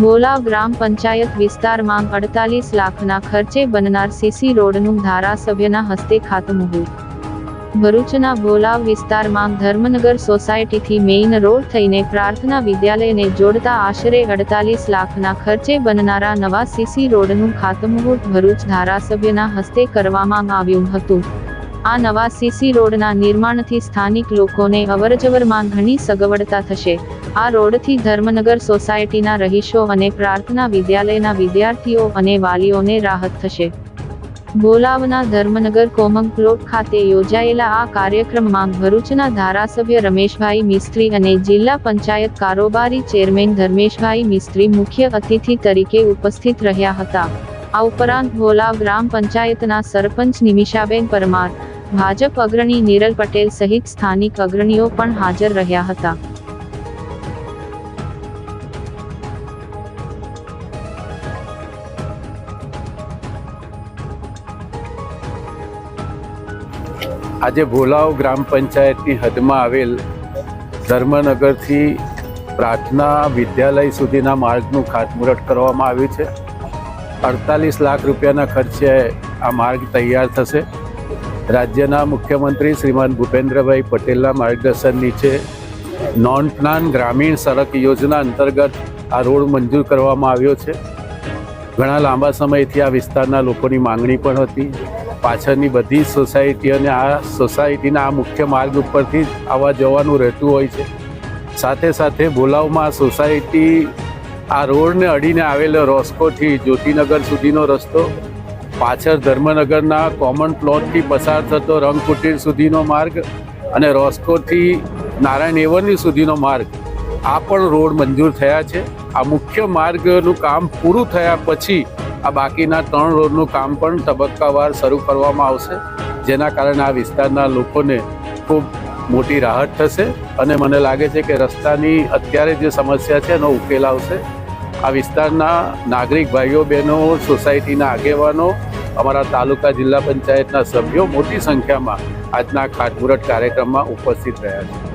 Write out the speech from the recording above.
ભોલાવ ગ્રામ પંચાયત વિસ્તારમાં અડતાલીસ લાખના ખર્ચે બનનાર સીસી રોડનું ધારાસભ્યના હસ્તે ખાતમુહૂર્ત. ભરૂચના ભોલાવ વિસ્તારમાં ધર્મનગર સોસાયટીથી મેઇન રોડ થઈને પ્રાર્થના વિદ્યાલયને જોડતા આશરે અડતાલીસ લાખના ખર્ચે બનનારા નવા સીસી રોડનું ખાતમુહૂર્ત ભરૂચ ધારાસભ્યના હસ્તે કરવામાં આવ્યું હતું. આ નવા સીસી રોડના નિર્માણથી સ્થાનિક લોકોને અવરજવરમાં ઘણી સગવડતા થશે. આ રોડથી ધર્મનગર સોસાયટીના રહીશો અને પ્રાર્થના વિદ્યાલયના વિદ્યાર્થીઓ અને વાલીઓને રાહત થશે. બોલાવના ધર્મનગર કોમંગ પ્લોટ ખાતે યોજાયેલા આ કાર્યક્રમમાં ભરૂચના ધારાસભ્ય રમેશભાઈ મિસ્ત્રી અને જિલ્લા પંચાયત કારોબારી ચેરમેન ધર્મેશભાઈ મિસ્ત્રી મુખ્ય અતિથિ તરીકે ઉપસ્થિત રહ્યા હતા. આ ઉપરાંત ભોલાવ ગ્રામ પંચાયતના સરપંચ નિમિષાબેન પરમાર, ભાજપ અગ્રણી નિરલ પટેલ સહિત સ્થાનિક અગ્રણીઓ પણ હાજર રહ્યા હતા. આજે ભોલાવ ગ્રામ પંચાયતની હદમાં આવેલ ધર્મનગરથી પ્રાર્થના વિદ્યાલય સુધીના માર્ગનું ખાતમુહૂર્ત કરવામાં આવ્યું છે. અડતાલીસ લાખ રૂપિયાના ખર્ચે આ માર્ગ તૈયાર થશે. રાજ્યના મુખ્યમંત્રી શ્રીમાન ભૂપેન્દ્રભાઈ પટેલના માર્ગદર્શન નીચે નોન પ્લાન ગ્રામીણ સડક યોજના અંતર્ગત આ રોડ મંજૂર કરવામાં આવ્યો છે. ઘણા લાંબા સમયથી આ વિસ્તારના લોકોની માંગણી પણ હતી. પાછળની બધી સોસાયટી અને આ સોસાયટીના આ મુખ્ય માર્ગ ઉપરથી જ આવવા જવાનું રહેતું હોય છે. સાથે સાથે ભોલાવમાં સોસાયટી આ રોડને અડીને આવેલો રોસ્કોથી જ્યોતિનગર સુધીનો રસ્તો, પાછળ ધર્મનગરના કોમન પ્લોટથી પસાર થતો રંગકુટીર સુધીનો માર્ગ અને રોસ્કોથી નારાયણ એવરની સુધીનો માર્ગ, આ પણ રોડ મંજૂર થયા છે. આ મુખ્ય માર્ગનું કામ પૂરું થયા પછી આ બાકીના ત્રણ રોડનું કામ પણ તબક્કાવાર શરૂ કરવામાં આવશે, જેના કારણે આ વિસ્તારના લોકોને ખૂબ મોટી રાહત થશે અને મને લાગે છે કે રસ્તાની અત્યારે જે સમસ્યા છે એનો ઉકેલ આવશે. આ વિસ્તારના નાગરિક ભાઈઓ, બહેનો, સોસાયટીના આગેવાનો, અમારા તાલુકા જિલ્લા પંચાયતના સભ્યો મોટી સંખ્યામાં આજના ખાતમુહૂર્ત કાર્યક્રમમાં ઉપસ્થિત રહ્યા છે.